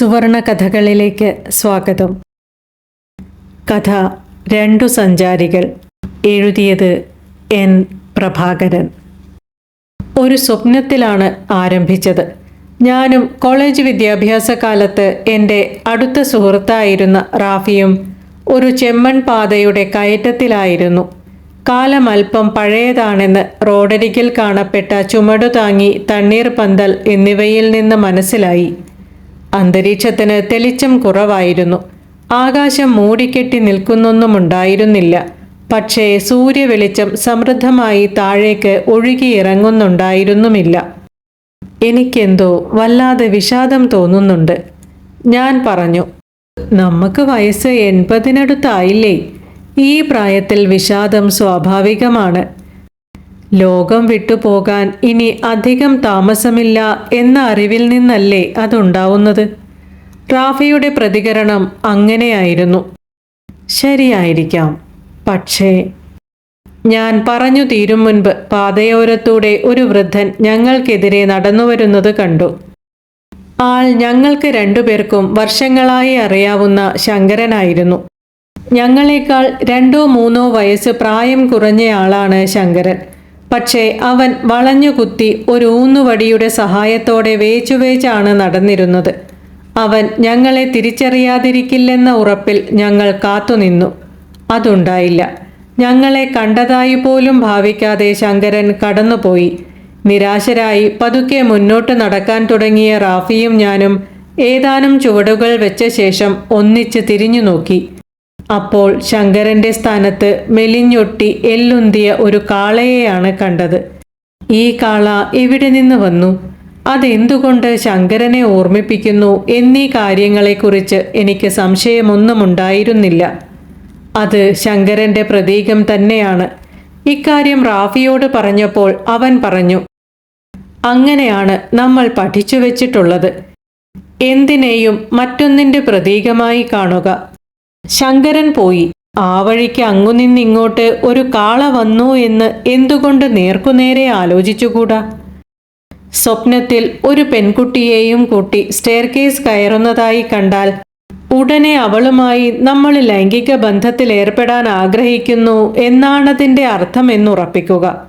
സുവർണ കഥകളിലേക്ക് സ്വാഗതം. കഥ രണ്ടു സഞ്ചാരികൾ എഴുതിയത് എൻ. പ്രഭാകരൻ. ഒരു സ്വപ്നത്തിലാണ് ആരംഭിച്ചത്. ഞാനും കോളേജ് വിദ്യാഭ്യാസ കാലത്ത് എന്റെ അടുത്ത സുഹൃത്തായിരുന്ന റാഫിയും ഒരു ചെമ്മൺ പാതയുടെ കയറ്റത്തിലായിരുന്നു. കാലം അല്പം പഴയതാണെന്ന് റോഡരികിൽ കാണപ്പെട്ട ചുമടു താങ്ങി തണ്ണീർ പന്തൽ എന്നിവയിൽ നിന്ന് മനസ്സിലായി. അന്തരീക്ഷത്തിന് തെളിച്ചം കുറവായിരുന്നു. ആകാശം മൂടിക്കെട്ടി നിൽക്കുന്നൊന്നുമുണ്ടായിരുന്നില്ല. പക്ഷേ സൂര്യവെളിച്ചം സമൃദ്ധമായി താഴേക്ക് ഒഴുകിയിറങ്ങുന്നുണ്ടായിരുന്നുമില്ല. എനിക്കെന്തോ വല്ലാതെ വിഷാദം തോന്നുന്നുണ്ട്. ഞാൻ പറഞ്ഞു നമുക്ക് വയസ്സ് എൺപതിനടുത്തായില്ലേ? ഈ പ്രായത്തിൽ വിഷാദം സ്വാഭാവികമാണ്. ലോകം വിട്ടുപോകാൻ ഇനി അധികം താമസമില്ല എന്ന അറിവിൽ നിന്നല്ലേ അതുണ്ടാവുന്നത്? റാഫിയുടെ പ്രതികരണം അങ്ങനെയായിരുന്നു. ശരിയായിരിക്കാം. പക്ഷേ ഞാൻ പറഞ്ഞു തീരും മുൻപ് പാതയോരത്തൂടെ ഒരു വൃദ്ധൻ ഞങ്ങൾക്കെതിരെ നടന്നുവരുന്നത് കണ്ടു. ആൾ ഞങ്ങൾക്ക് രണ്ടുപേർക്കും വർഷങ്ങളായി അറിയാവുന്ന ശങ്കരനായിരുന്നു. ഞങ്ങളെക്കാൾ രണ്ടോ മൂന്നോ വയസ്സ് പ്രായം കുറഞ്ഞയാളാണ് ശങ്കരൻ. പക്ഷേ അവൻ വളഞ്ഞുകുത്തി ഒരു ഊന്നുവടിയുടെ സഹായത്തോടെ വേച്ചുവേച്ചാണ് നടന്നിരുന്നത്. അവൻ ഞങ്ങളെ തിരിച്ചറിയാതിരിക്കില്ലെന്ന ഉറപ്പിൽ ഞങ്ങൾ കാത്തുനിന്നു. അതുണ്ടായില്ല. ഞങ്ങളെ കണ്ടതായി പോലും ഭാവിക്കാതെ ശങ്കരൻ കടന്നുപോയി. നിരാശരായി പതുക്കെ മുന്നോട്ട് നടക്കാൻ തുടങ്ങിയ റാഫിയും ഞാനും ഏതാനും ചുവടുകൾ വെച്ച ശേഷം ഒന്നിച്ച് തിരിഞ്ഞു നോക്കി അപ്പോൾ ശങ്കരന്റെ സ്ഥാനത്ത് മെലിഞ്ഞൊട്ടി എല്ലുന്തിയ ഒരു കാളയെയാണ് കണ്ടത്. ഈ കാള എവിടെ നിന്ന് വന്നു? അതെന്തുകൊണ്ട് ശങ്കരനെ ഓർമ്മിപ്പിക്കുന്നു എന്നീ കാര്യങ്ങളെക്കുറിച്ച് എനിക്ക് സംശയമൊന്നുമുണ്ടായിരുന്നില്ല. അത് ശങ്കരന്റെ പ്രതീകം തന്നെയാണ്. ഇക്കാര്യം റാഫിയോട് പറഞ്ഞപ്പോൾ അവൻ പറഞ്ഞു അങ്ങനെയാണ് നമ്മൾ പഠിച്ചു വച്ചിട്ടുള്ളത്. എന്തിനേയും മറ്റൊന്നിന്റെ പ്രതീകമായി കാണുക. ശങ്കരൻ പോയി. ആ വഴിക്ക് അങ്ങുനിന്നിങ്ങോട്ട് ഒരു കാള വന്നു എന്ന് എന്തുകൊണ്ട് നേർക്കുനേരെ ആലോചിച്ചുകൂടാ? സ്വപ്നത്തിൽ ഒരു പെൺകുട്ടിയെയും കൂട്ടി സ്റ്റെയർകേസ് കയറുന്നതായി കണ്ടാൽ ഉടനെ അവളുമായി നമ്മൾ ലൈംഗിക ബന്ധത്തിൽ ഏർപ്പെടാൻ ആഗ്രഹിക്കുന്നു എന്നാണതിന്റെ അർത്ഥം എന്നുറപ്പിക്കുക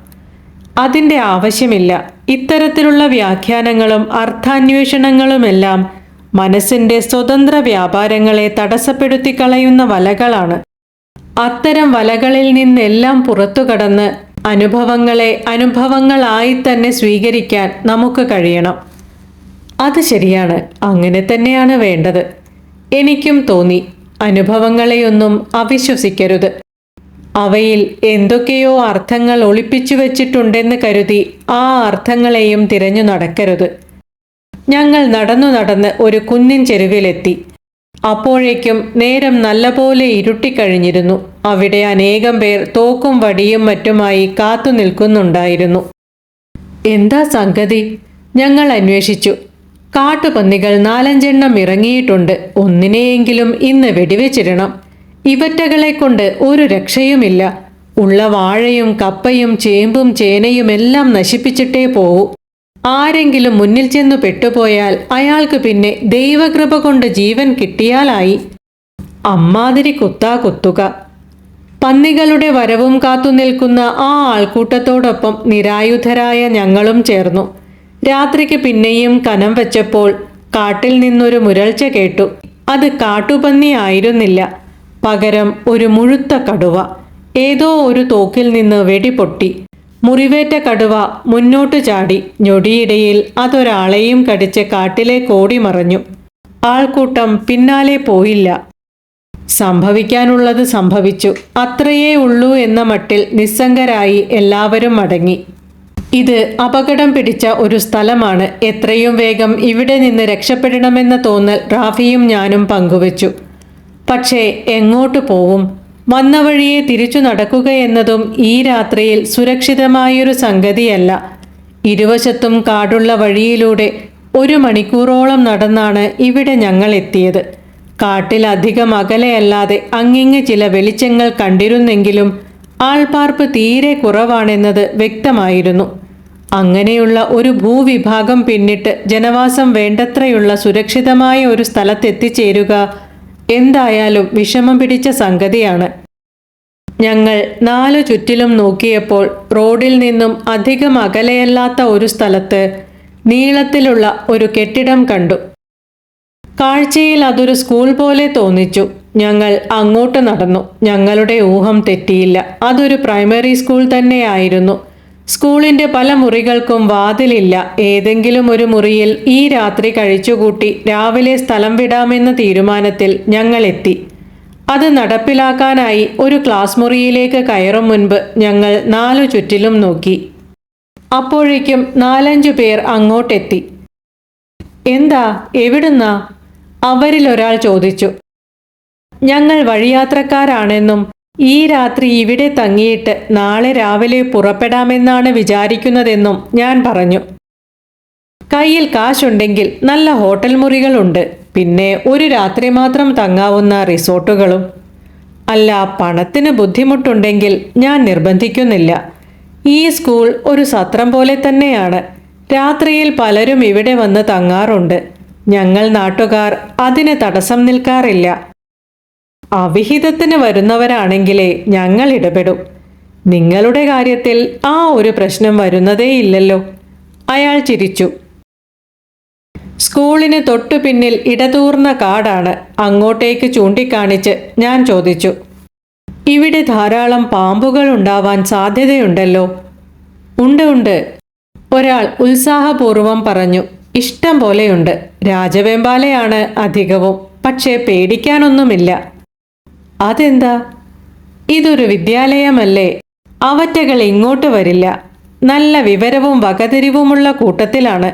അതിന്റെ ആവശ്യമില്ല. ഇത്തരത്തിലുള്ള വ്യാഖ്യാനങ്ങളും അർത്ഥാന്വേഷണങ്ങളുമെല്ലാം മനസ്സിന്റെ സ്വതന്ത്ര വ്യാപാരങ്ങളെ തടസ്സപ്പെടുത്തി കളയുന്ന വലകളാണ്. അത്തരം വലകളിൽ നിന്നെല്ലാം പുറത്തു കടന്ന് അനുഭവങ്ങളെ അനുഭവങ്ങളായി തന്നെ സ്വീകരിക്കാൻ നമുക്ക് കഴിയണം. അത് ശരിയാണ്. അങ്ങനെ തന്നെയാണ് വേണ്ടത്. എനിക്കും തോന്നി. അനുഭവങ്ങളെയൊന്നും അവിശ്വസിക്കരുത്. അവയിൽ എന്തൊക്കെയോ അർത്ഥങ്ങൾ ഒളിപ്പിച്ചു വച്ചിട്ടുണ്ടെന്ന് കരുതി ആ അർത്ഥങ്ങളെയും തിരഞ്ഞു നടക്കരുത്. ഞങ്ങൾ നടന്നു നടന്ന് ഒരു കുന്നിൻ ചെരുവിലെത്തി. അപ്പോഴേക്കും നേരം നല്ലപോലെ ഇരുട്ടിക്കഴിഞ്ഞിരുന്നു. അവിടെ അനേകം പേർ തോക്കും വടിയും മറ്റുമായി കാത്തു നിൽക്കുന്നുണ്ടായിരുന്നു. എന്താ സംഗതി? ഞങ്ങൾ അന്വേഷിച്ചു. കാട്ടുപന്നികൾ നാലഞ്ചെണ്ണം ഇറങ്ങിയിട്ടുണ്ട്. ഒന്നിനെയെങ്കിലും ഇന്ന് വെടിവെച്ചിടണം. ഇവറ്റകളെ കൊണ്ട് ഒരു രക്ഷയുമില്ല. ഉള്ള വാഴയും കപ്പയും ചേമ്പും ചേനയും എല്ലാം നശിപ്പിച്ചിട്ടേ പോവൂ ആരെങ്കിലും മുന്നിൽ ചെന്നു പെട്ടുപോയാൽ അയാൾക്ക് പിന്നെ ദൈവകൃപ കൊണ്ട് ജീവൻ കിട്ടിയാലായി. അമ്മാതിരി കുത്താ കുത്തുക. പന്നികളുടെ വരവും കാത്തുനിൽക്കുന്ന ആ ആൾക്കൂട്ടത്തോടൊപ്പം നിരായുധരായ ഞങ്ങളും ചേർന്നു. രാത്രിക്ക് പിന്നെയും കനം വെച്ചപ്പോൾ കാട്ടിൽ നിന്നൊരു മുരൾച്ച കേട്ടു. അത് കാട്ടുപന്നി ആയിരുന്നില്ല. പകരം ഒരു മുഴുത്ത കടുവ. ഏതോ ഒരു തോക്കിൽ നിന്ന് വെടിപൊട്ടി. മുറിവേറ്റ കടുവ മുന്നോട്ടു ചാടി ഞൊടിയിടയിൽ അതൊരാളെയും കടിച്ച് കാട്ടിലെ കോടി മറഞ്ഞു. ആൾക്കൂട്ടം പിന്നാലെ പോയില്ല. സംഭവിക്കാനുള്ളത് സംഭവിച്ചു. അത്രയേ ഉള്ളൂ എന്ന മട്ടിൽ നിസ്സംഗരായി എല്ലാവരും മടങ്ങി. ഇത് അപകടം പിടിച്ച ഒരു സ്ഥലമാണ്. എത്രയും വേഗം ഇവിടെ നിന്ന് രക്ഷപ്പെടണമെന്ന തോന്നൽ റാഫിയും ഞാനും പങ്കുവച്ചു. പക്ഷേ എങ്ങോട്ട് പോവും? വന്ന വഴിയെ തിരിച്ചു നടക്കുകയെന്നതും ഈ രാത്രിയിൽ സുരക്ഷിതമായൊരു സംഗതിയല്ല. ഇരുവശത്തും കാടുള്ള വഴിയിലൂടെ ഒരു മണിക്കൂറോളം നടന്നാണ് ഇവിടെ ഞങ്ങൾ എത്തിയത്. കാട്ടിൽ അധികം അകലെയല്ലാതെ അങ്ങിങ്ങ് ചില വെളിച്ചങ്ങൾ കണ്ടിരുന്നെങ്കിലും ആൾപാർപ്പ് തീരെ കുറവാണെന്നത് വ്യക്തമായിരുന്നു. അങ്ങനെയുള്ള ഒരു ഭൂവിഭാഗം പിന്നിട്ട് ജനവാസം വേണ്ടത്രയുള്ള സുരക്ഷിതമായ ഒരു സ്ഥലത്തെത്തിച്ചേരുക എന്തായാലും വിഷമം പിടിച്ച സംഗതിയാണ്. ഞങ്ങൾ നാലു ചുറ്റിലും നോക്കിയപ്പോൾ റോഡിൽ നിന്നും അധികം അകലെയല്ലാത്ത ഒരു സ്ഥലത്ത് നീളത്തിലുള്ള ഒരു കെട്ടിടം കണ്ടു. കാഴ്ചയിൽ അതൊരു സ്കൂൾ പോലെ തോന്നിച്ചു. ഞങ്ങൾ അങ്ങോട്ട് നടന്നു. ഞങ്ങളുടെ ഊഹം തെറ്റിയില്ല. അതൊരു പ്രൈമറി സ്കൂൾ തന്നെയായിരുന്നു. സ്കൂളിന്റെ പല മുറികൾക്കും വാതിലില്ല. ഏതെങ്കിലും ഒരു മുറിയിൽ ഈ രാത്രി കഴിച്ചുകൂട്ടി രാവിലെ സ്ഥലം വിടാമെന്ന തീരുമാനത്തിൽ ഞങ്ങൾ എത്തി. അത് നടപ്പിലാക്കാനായി ഒരു ക്ലാസ് മുറിയിലേക്ക് കയറും മുൻപ് ഞങ്ങൾ നാലു ചുറ്റിലും നോക്കി. അപ്പോഴേക്കും നാലഞ്ചു പേർ അങ്ങോട്ടെത്തി. എന്താ? എവിടുന്നാ? അവരിൽ ഒരാൾ ചോദിച്ചു. ഞങ്ങൾ വഴിയാത്രക്കാരാണെന്നും ഈ രാത്രി ഇവിടെ തങ്ങിയിട്ട് നാളെ രാവിലെ പുറപ്പെടാമെന്നാണ് വിചാരിക്കുന്നതെന്നും ഞാൻ പറഞ്ഞു. കയ്യിൽ കാശുണ്ടെങ്കിൽ നല്ല ഹോട്ടൽ മുറികളുണ്ട്. പിന്നെ ഒരു രാത്രി മാത്രം തങ്ങാവുന്ന റിസോർട്ടുകളും. അല്ല പണത്തിന് ബുദ്ധിമുട്ടുണ്ടെങ്കിൽ ഞാൻ നിർബന്ധിക്കുന്നില്ല. ഈ സ്കൂൾ ഒരു സത്രം പോലെ തന്നെയാണ്. രാത്രിയിൽ പലരും ഇവിടെ വന്ന് തങ്ങാറുണ്ട്. ഞങ്ങൾ നാട്ടുകാർ അതിന് തടസ്സം നിൽക്കാറില്ല. അവിഹിതത്തിന് വരുന്നവരാണെങ്കിലേ ഞങ്ങൾ ഇടപെടും. നിങ്ങളുടെ കാര്യത്തിൽ ആ ഒരു പ്രശ്നം വരുന്നതേയില്ലല്ലോ അയാൾ ചിരിച്ചു. സ്കൂളിന് തൊട്ടു പിന്നിൽ ഇടതൂർന്ന കാടാണ് അങ്ങോട്ടേക്ക് ചൂണ്ടിക്കാണിച്ച് ഞാൻ ചോദിച്ചു. ഇവിടെ ധാരാളം പാമ്പുകൾ ഉണ്ടാവാൻ സാധ്യതയുണ്ടല്ലോ. ഉണ്ട് ഉണ്ട്. ഒരാൾ ഉത്സാഹപൂർവം പറഞ്ഞു ഇഷ്ടം പോലെയുണ്ട്. രാജവെമ്പാലയാണ് അധികവും. പക്ഷേ പേടിക്കാനൊന്നുമില്ല. അതെന്താ? ഇതൊരു വിദ്യാലയമല്ലേ? അവറ്റകൾ ഇങ്ങോട്ട് വരില്ല. നല്ല വിവരവും വകതിരിവുമുള്ള കൂട്ടത്തിലാണ്.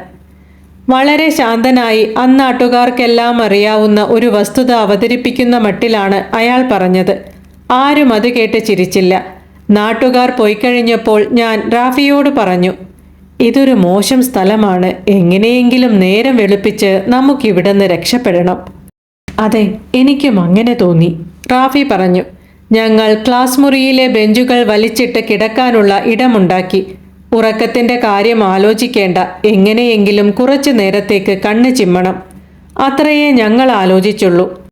വളരെ ശാന്തനായി അന്നാട്ടുകാർക്കെല്ലാം അറിയാവുന്ന ഒരു വസ്തുത അവതരിപ്പിക്കുന്ന മട്ടിലാണ് അയാൾ പറഞ്ഞത്. ആരും അത് കേട്ട് ചിരിച്ചില്ല. നാട്ടുകാർ പോയി കഴിഞ്ഞപ്പോൾ ഞാൻ റാഫിയോട് പറഞ്ഞു ഇതൊരു മോശം സ്ഥലമാണ്. എങ്ങനെയെങ്കിലും നേരം വെളുപ്പിച്ച് നമുക്കിവിടെ നിന്ന് രക്ഷപ്പെടണം. അതെ എനിക്കും അങ്ങനെ തോന്നി. റാഫി പറഞ്ഞു. ഞങ്ങൾ ക്ലാസ് മുറിയിലെ ബെഞ്ചുകൾ വലിച്ചിട്ട് കിടക്കാനുള്ള ഇടമുണ്ടാക്കി. ഉറക്കത്തിന്റെ കാര്യം ആലോചിക്കേണ്ട. എങ്ങനെയെങ്കിലും കുറച്ചു നേരത്തേക്ക് കണ്ണ് ചിമ്മണം. അത്രയേ ഞങ്ങൾ ആലോചിച്ചുള്ളൂ.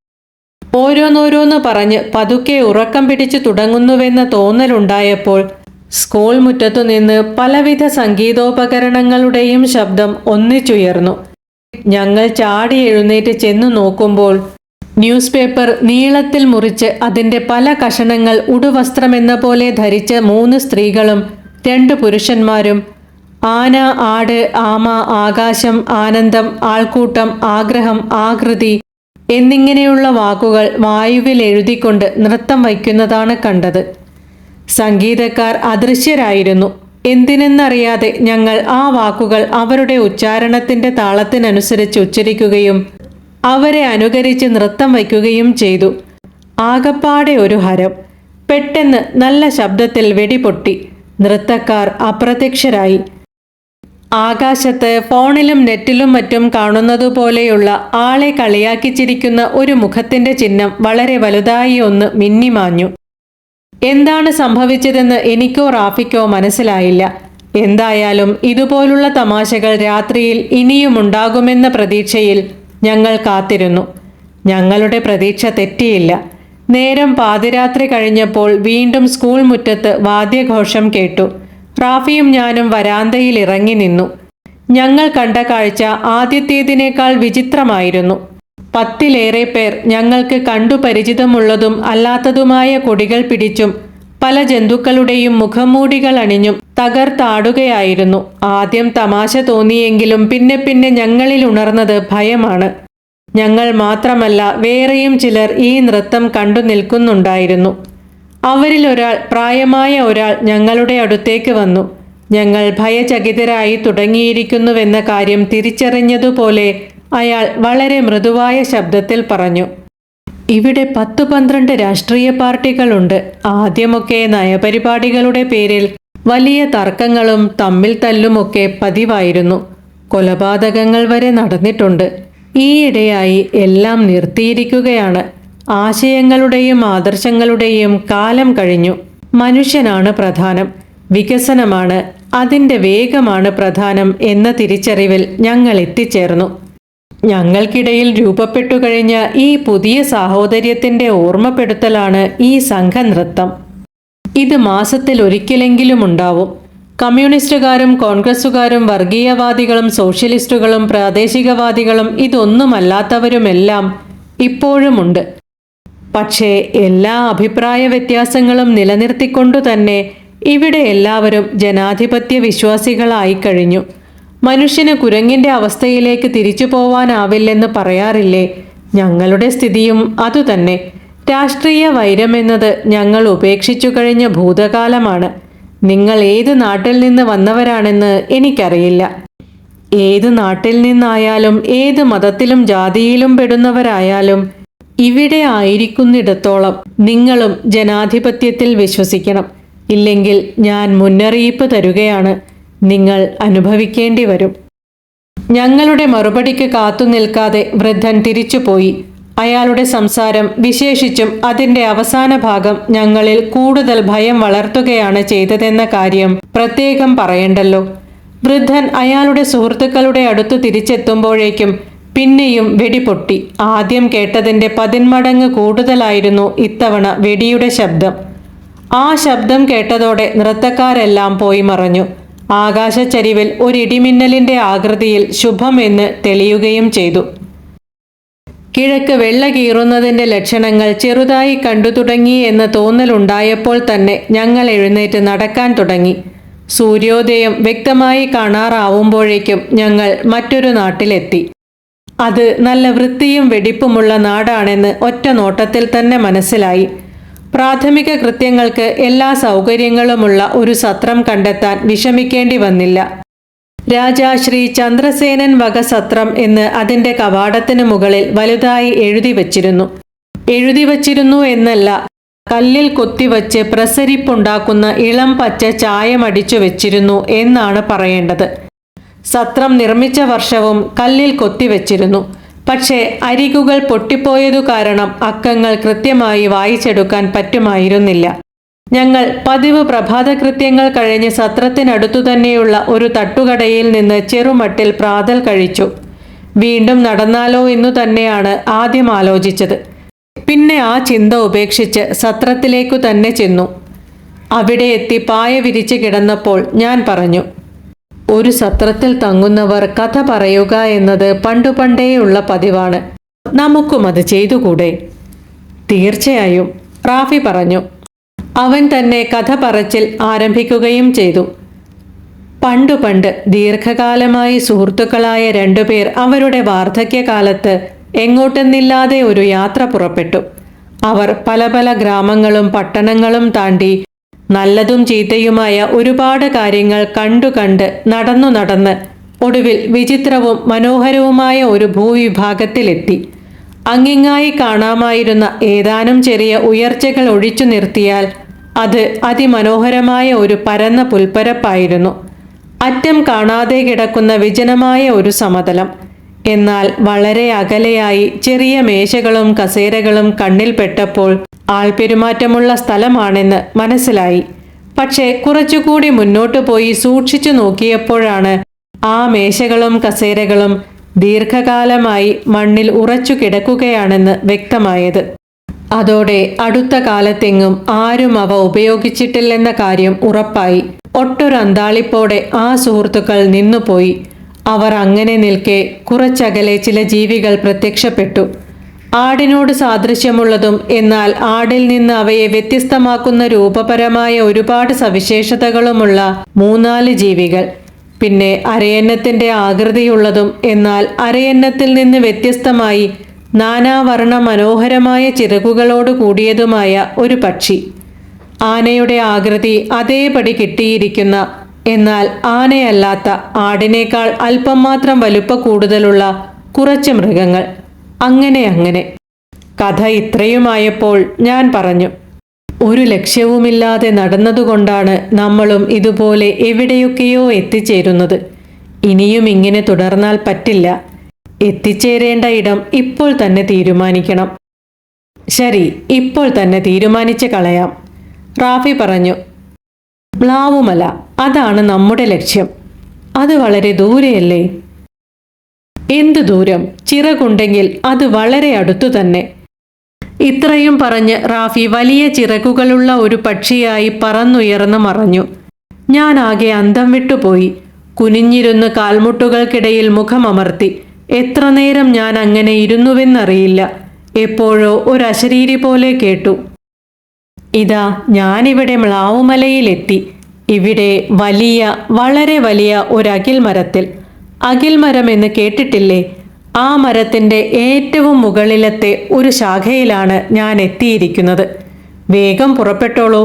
ഓരോന്നോരോന്ന് പറഞ്ഞ് പതുക്കെ ഉറക്കം പിടിച്ചു തുടങ്ങുന്നുവെന്ന തോന്നലുണ്ടായപ്പോൾ സ്കൂൾ മുറ്റത്തു നിന്ന് പലവിധ സംഗീതോപകരണങ്ങളുടെയും ശബ്ദം ഒന്നിച്ചുയർന്നു. ഞങ്ങൾ ചാടി എഴുന്നേറ്റ് ചെന്നു നോക്കുമ്പോൾ ന്യൂസ് പേപ്പർ നീളത്തിൽ മുറിച്ച് അതിന്റെ പല കഷണങ്ങൾ ഉടുവസ്ത്രമെന്ന പോലെ ധരിച്ച മൂന്ന് സ്ത്രീകളും രണ്ട് പുരുഷന്മാരും. ആന ആട് ആമ ആകാശം ആനന്ദം ആൾക്കൂട്ടം ആഗ്രഹം ആകൃതി എന്നിങ്ങനെയുള്ള വാക്കുകൾ വായുവിൽ എഴുതിക്കൊണ്ട് നൃത്തം വയ്ക്കുന്നതാണ് കണ്ടത്. സംഗീതക്കാർ അദൃശ്യരായിരുന്നു. എന്തിനെന്നറിയാതെ ഞങ്ങൾ ആ വാക്കുകൾ അവരുടെ ഉച്ചാരണത്തിന്റെ താളത്തിനനുസരിച്ച് ഉച്ചരിക്കുകയും അവരെ അനുകരിച്ച് നൃത്തം വയ്ക്കുകയും ചെയ്തു. ആകപ്പാടെ ഒരു ഹരം. പെട്ടെന്ന് നല്ല ശബ്ദത്തിൽ വെടിപൊട്ടി നൃത്തക്കാർ അപ്രത്യക്ഷരായി. ആകാശത്ത് ഫോണിലും നെറ്റിലും മറ്റും കാണുന്നതുപോലെയുള്ള ആളെ കളിയാക്കി ചിരിക്കുന്ന ഒരു മുഖത്തിന്റെ ചിഹ്നം വളരെ വലുതായി ഒന്ന് മിന്നിമാഞ്ഞു എന്താണ് സംഭവിച്ചതെന്ന് എനിക്കോ റാഫിക്കോ മനസ്സിലായില്ല. എന്തായാലും ഇതുപോലുള്ള തമാശകൾ രാത്രിയിൽ ഇനിയും ഉണ്ടാകുമെന്ന പ്രതീക്ഷയിൽ ഞങ്ങൾ കാത്തിരുന്നു. ഞങ്ങളുടെ പ്രതീക്ഷ തെറ്റിയില്ല. നേരം പാതിരാത്രി കഴിഞ്ഞപ്പോൾ വീണ്ടും സ്കൂൾ മുറ്റത്ത് വാദ്യഘോഷം കേട്ടു. റാഫിയും ഞാനും വരാന്തയിൽ ഇറങ്ങി നിന്നു. ഞങ്ങൾ കണ്ട കാഴ്ച ആദ്യത്തേതിനേക്കാൾ വിചിത്രമായിരുന്നു. പത്തിലേറെ പേർ ഞങ്ങൾക്ക് കണ്ടു പരിചിതമുള്ളതും അല്ലാത്തതുമായ കൊടികൾ പിടിച്ചും പല ജന്തുക്കളുടെയും മുഖംമൂടികൾ അണിഞ്ഞും തകർത്താടുകയായിരുന്നു. ആദ്യം തമാശ തോന്നിയെങ്കിലും പിന്നെ പിന്നെ ഞങ്ങളിൽ ഉണർന്നത് ഭയമാണ്. ഞങ്ങൾ മാത്രമല്ല വേറെയും ചിലർ ഈ നൃത്തം കണ്ടു നിൽക്കുന്നുണ്ടായിരുന്നു. അവരിൽ ഒരാൾ പ്രായമായ ഒരാൾ ഞങ്ങളുടെ അടുത്തേക്ക് വന്നു. ഞങ്ങൾ ഭയചകിതരായി തുടങ്ങിയിരിക്കുന്നുവെന്ന കാര്യം തിരിച്ചറിഞ്ഞതുപോലെ അയാൾ വളരെ മൃദുവായ ശബ്ദത്തിൽ പറഞ്ഞു. ഇവിടെ പത്തു പന്ത്രണ്ട് രാഷ്ട്രീയ പാർട്ടികളുണ്ട്. ആദ്യമൊക്കെ നയപരിപാടികളുടെ പേരിൽ വലിയ തർക്കങ്ങളും തമ്മിൽ തല്ലുമൊക്കെ പതിവായിരുന്നു. കൊലപാതകങ്ങൾ വരെ നടന്നിട്ടുണ്ട്. ഈയിടെയായി എല്ലാം നിർത്തിയിരിക്കുകയാണ്. ആശയങ്ങളുടെയും ആദർശങ്ങളുടെയും കാലം കഴിഞ്ഞു. മനുഷ്യനാണ് പ്രധാനം. വികസനമാണ് അതിന്റെ വേഗമാണ് പ്രധാനം എന്ന തിരിച്ചറിവിൽ ഞങ്ങൾ എത്തിച്ചേർന്നു. ഞങ്ങൾക്കിടയിൽ രൂപപ്പെട്ടു കഴിഞ്ഞ ഈ പുതിയ സാഹോദര്യത്തിന്റെ ഓർമ്മപ്പെടുത്തലാണ് ഈ സംഘനൃത്തം. ഇത് മാസത്തിൽ ഒരിക്കലെങ്കിലും ഉണ്ടാവും. കമ്മ്യൂണിസ്റ്റുകാരും കോൺഗ്രസുകാരും വർഗീയവാദികളും സോഷ്യലിസ്റ്റുകളും പ്രാദേശികവാദികളും ഇതൊന്നുമല്ലാത്തവരുമെല്ലാം ഇപ്പോഴുമുണ്ട്. പക്ഷേ എല്ലാ അഭിപ്രായ വ്യത്യാസങ്ങളും നിലനിർത്തിക്കൊണ്ടു തന്നെ ഇവിടെ എല്ലാവരും ജനാധിപത്യ വിശ്വാസികളായി കഴിഞ്ഞു. മനുഷ്യന് കുരങ്ങിന്റെ അവസ്ഥയിലേക്ക് തിരിച്ചു പോവാനാവില്ലെന്ന് പറയാറില്ലേ? ഞങ്ങളുടെ സ്ഥിതിയും അതുതന്നെ. രാഷ്ട്രീയ വൈരമെന്നത് ഞങ്ങൾ ഉപേക്ഷിച്ചു കഴിഞ്ഞ ഭൂതകാലമാണ്. നിങ്ങൾ ഏത് നാട്ടിൽ നിന്ന് വന്നവരാണെന്ന് എനിക്കറിയില്ല. ഏത് നാട്ടിൽ നിന്നായാലും ഏത് മതത്തിലും ജാതിയിലും പെടുന്നവരായാലും ഇവിടെ ആയിരിക്കുന്നിടത്തോളം നിങ്ങളും ജനാധിപത്യത്തിൽ വിശ്വസിക്കണം. ഇല്ലെങ്കിൽ ഞാൻ മുന്നറിയിപ്പ് തരുകയാണ്. നിങ്ങൾ അനുഭവിക്കേണ്ടി വരും. ഞങ്ങളുടെ മറുപടിക്ക് കാത്തു നിൽക്കാതെ വൃദ്ധൻ തിരിച്ചുപോയി. അയാളുടെ സംസാരം വിശേഷിച്ചും അതിന്റെ അവസാന ഭാഗം ഞങ്ങളിൽ കൂടുതൽ ഭയം വളർത്തുകയാണ് ചെയ്തതെന്ന കാര്യം പ്രത്യേകം പറയണ്ടല്ലോ. വൃദ്ധൻ അയാളുടെ സുഹൃത്തുക്കളുടെ അടുത്ത് തിരിച്ചെത്തുമ്പോഴേക്കും പിന്നെയും വെടിപൊട്ടി. ആദ്യം കേട്ടതിന്റെ പതിന്മടങ്ങ് കൂടുതലായിരുന്നു ഇത്തവണ വെടിയുടെ ശബ്ദം. ആ ശബ്ദം കേട്ടതോടെ നൃത്തക്കാരെല്ലാം പോയി മറഞ്ഞു. ആകാശച്ചരിവിൽ ഒരിടിമിന്നലിന്റെ ആകൃതിയിൽ ശുഭം എന്ന് തെളിയുകയും ചെയ്തു. കിഴക്ക് വെള്ള കീറുന്നതിന്റെ ലക്ഷണങ്ങൾ ചെറുതായി കണ്ടു തുടങ്ങി എന്ന തോന്നലുണ്ടായപ്പോൾ തന്നെ ഞങ്ങൾ എഴുന്നേറ്റ് നടക്കാൻ തുടങ്ങി. സൂര്യോദയം വ്യക്തമായി കാണാറാവുമ്പോഴേക്കും ഞങ്ങൾ മറ്റൊരു നാട്ടിലെത്തി. അത് നല്ല വൃത്തിയും വെടിപ്പുമുള്ള നാടാണെന്ന് ഒറ്റ നോട്ടത്തിൽ തന്നെ മനസ്സിലായി. പ്രാഥമിക കൃത്യങ്ങൾക്ക് എല്ലാ സൗകര്യങ്ങളുമുള്ള ഒരു സത്രം കണ്ടെത്താൻ വിഷമിക്കേണ്ടി വന്നില്ല. രാജാ ശ്രീ ചന്ദ്രസേനൻ വക സത്രം എന്ന് അതിന്റെ കവാടത്തിന് മുകളിൽ വലുതായി എഴുതി വച്ചിരുന്നു. എഴുതി വച്ചിരുന്നു എന്നല്ല കല്ലിൽ കൊത്തിവച്ച് പ്രസരിപ്പുണ്ടാക്കുന്ന ഇളം പച്ച ചായമടിച്ചു വെച്ചിരുന്നു എന്നാണ് പറയേണ്ടത്. സത്രം നിർമ്മിച്ച വർഷവും കല്ലിൽ കൊത്തിവെച്ചിരുന്നു പക്ഷേ അരികുകൾ പൊട്ടിപ്പോയതു കാരണം അക്കങ്ങൾ കൃത്യമായി വായിച്ചെടുക്കാൻ പറ്റുമായിരുന്നില്ല. ഞങ്ങൾ പതിവ് പ്രഭാതകൃത്യങ്ങൾ കഴിഞ്ഞ് സത്രത്തിനടുത്തു തന്നെയുള്ള ഒരു തട്ടുകടയിൽ നിന്ന് ചെറുമട്ടിൽ പ്രാതൽ കഴിച്ചു. വീണ്ടും നടന്നാലോ എന്നു തന്നെയാണ് ആദ്യം ആലോചിച്ചത്. പിന്നെ ആ ചിന്ത ഉപേക്ഷിച്ച് സത്രത്തിലേക്കു തന്നെ ചെന്നു. അവിടെ എത്തി പായ വിരിച്ച് കിടന്നപ്പോൾ ഞാൻ പറഞ്ഞു ഒരു സത്രത്തിൽ തങ്ങുന്നവർ കഥ പറയുക എന്നത് പണ്ടുപണ്ടേയുള്ള പതിവാണ്. നമുക്കും അത് ചെയ്തുകൂടെ? തീർച്ചയായും റാഫി പറഞ്ഞു. അവൻ തന്നെ കഥ പറച്ചിൽ ആരംഭിക്കുകയും ചെയ്തു. പണ്ടു പണ്ട് ദീർഘകാലമായി സുഹൃത്തുക്കളായ രണ്ടുപേർ അവരുടെ വാർദ്ധക്യകാലത്ത് എങ്ങോട്ടെന്നില്ലാതെ ഒരു യാത്ര പുറപ്പെട്ടു. അവർ പല പല ഗ്രാമങ്ങളും പട്ടണങ്ങളും താണ്ടി നല്ലതും ചീത്തയുമായ ഒരുപാട് കാര്യങ്ങൾ കണ്ടു കണ്ട് നടന്നു നടന്ന് ഒടുവിൽ വിചിത്രവും മനോഹരവുമായ ഒരു ഭൂവിഭാഗത്തിലെത്തി. അങ്ങിങ്ങായി കാണാമായിരുന്ന ഏതാനും ചെറിയ ഉയർച്ചകൾ ഒഴിച്ചു നിർത്തിയാൽ അത് അതിമനോഹരമായ ഒരു പരന്ന പുൽപ്പരപ്പായിരുന്നു. അറ്റം കാണാതെ കിടക്കുന്ന വിജനമായ ഒരു സമതലം. എന്നാൽ വളരെ അകലെയായി ചെറിയ മേശകളും കസേരകളും കണ്ണിൽപ്പെട്ടപ്പോൾ ആൾപെരുമാറ്റമുള്ള സ്ഥലമാണെന്ന് മനസ്സിലായി. പക്ഷേ കുറച്ചുകൂടി മുന്നോട്ടു പോയി സൂക്ഷിച്ചു നോക്കിയപ്പോഴാണ് ആ മേശകളും കസേരകളും ദീർഘകാലമായി മണ്ണിൽ ഉറച്ചു കിടക്കുകയാണെന്ന് വ്യക്തമായത്. അതോടെ അടുത്ത കാലത്തെങ്ങും ആരും അവ ഉപയോഗിച്ചിട്ടില്ലെന്ന കാര്യം ഉറപ്പായി. ഒട്ടൊരന്താളിപ്പോടെ ആ സുഹൃത്തുക്കൾ നിന്നുപോയി. അവർ അങ്ങനെ നിൽക്കെ കുറച്ചകലെ ചില ജീവികൾ പ്രത്യക്ഷപ്പെട്ടു. ആടിനോട് സാദൃശ്യമുള്ളതും എന്നാൽ ആടിൽ നിന്ന് അവയെ വ്യത്യസ്തമാക്കുന്ന രൂപപരമായ ഒരുപാട് സവിശേഷതകളുമുള്ള മൂന്നാൽ ജീവികൾ. പിന്നെ അരയന്നത്തിന്റെ ആകൃതിയുള്ളതും എന്നാൽ അരയന്നത്തിൽ നിന്ന് വ്യത്യസ്തമായി നാനാവർണ മനോഹരമായ ചിറകുകളോട് കൂടിയതുമായ ഒരു പക്ഷി. ആനയുടെ ആകൃതി അതേപടി കിട്ടിയിരിക്കുന്ന എന്നാൽ ആനയല്ലാത്ത ആടിനേക്കാൾ അല്പം മാത്രം വലുപ്പ കൂടുതലുള്ള കുറച്ച് മൃഗങ്ങൾ. അങ്ങനെ അങ്ങനെ. കഥ ഇത്രയുമായപ്പോൾ ഞാൻ പറഞ്ഞു ഒരു ലക്ഷ്യവുമില്ലാതെ നടന്നതുകൊണ്ടാണ് നമ്മളും ഇതുപോലെ എവിടെയൊക്കെയോ എത്തിച്ചേരുന്നത്. ഇനിയും ഇങ്ങനെ തുടർന്നാൽ പറ്റില്ല. എത്തിച്ചേരേണ്ട ഇടം ഇപ്പോൾ തന്നെ തീരുമാനിക്കണം. ശരി ഇപ്പോൾ തന്നെ തീരുമാനിച്ച് കളയാം റാഫി പറഞ്ഞു. മ്ലാവുമല അതാണ് നമ്മുടെ ലക്ഷ്യം. അത് വളരെ ദൂരെയല്ലേ? എന്തു ദൂരം? ചിറകുണ്ടെങ്കിൽ അത് വളരെ അടുത്തു തന്നെ. ഇത്രയും പറഞ്ഞ് റാഫി വലിയ ചിറകുകളുള്ള ഒരു പക്ഷിയായി പറന്നുയർന്നു മറഞ്ഞു. ഞാൻ ആകെ അന്തം വിട്ടുപോയി. കുനിഞ്ഞിരുന്ന് കാൽമുട്ടുകൾക്കിടയിൽ മുഖമമർത്തി എത്ര നേരം ഞാൻ അങ്ങനെ ഇരുന്നുവെന്നറിയില്ല. എപ്പോഴോ ഒരശരീരി പോലെ കേട്ടു. ഇതാ ഞാനിവിടെ മ്ലാവുമലയിലെത്തി. ഇവിടെ വലിയ വളരെ വലിയ ഒരകിൽ മരത്തിൽ അകിൽ മരം എന്ന് കേട്ടിട്ടില്ലേ? ആ മരത്തിന്റെ ഏറ്റവും മുകളിലത്തെ ഒരു ശാഖയിലാണ് ഞാൻ എത്തിയിരിക്കുന്നത്. വേഗം പുറപ്പെട്ടോളൂ.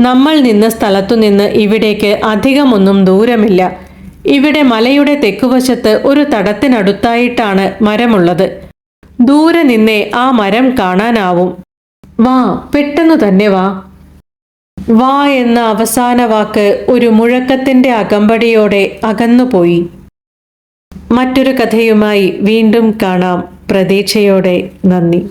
നമ്മൾ നിന്ന സ്ഥലത്തുനിന്ന് ഇവിടേക്ക് അധികമൊന്നും ദൂരമില്ല. ഇവിടെ മലയുടെ തെക്കുവശത്ത് ഒരു തടത്തിനടുത്തായിട്ടാണ് മരമുള്ളത്. ദൂരെ നിന്നേ ആ മരം കാണാനാവും. വാ പെട്ടെന്ന് തന്നെ വാ. വാ എന്ന അവസാന വാക്ക് ഒരു മുഴക്കത്തിന്റെ അകമ്പടിയോടെ അകന്നുപോയി. മറ്റൊരു കഥയുമായി വീണ്ടും കാണാം. പ്രതീക്ഷയോടെ നന്ദി.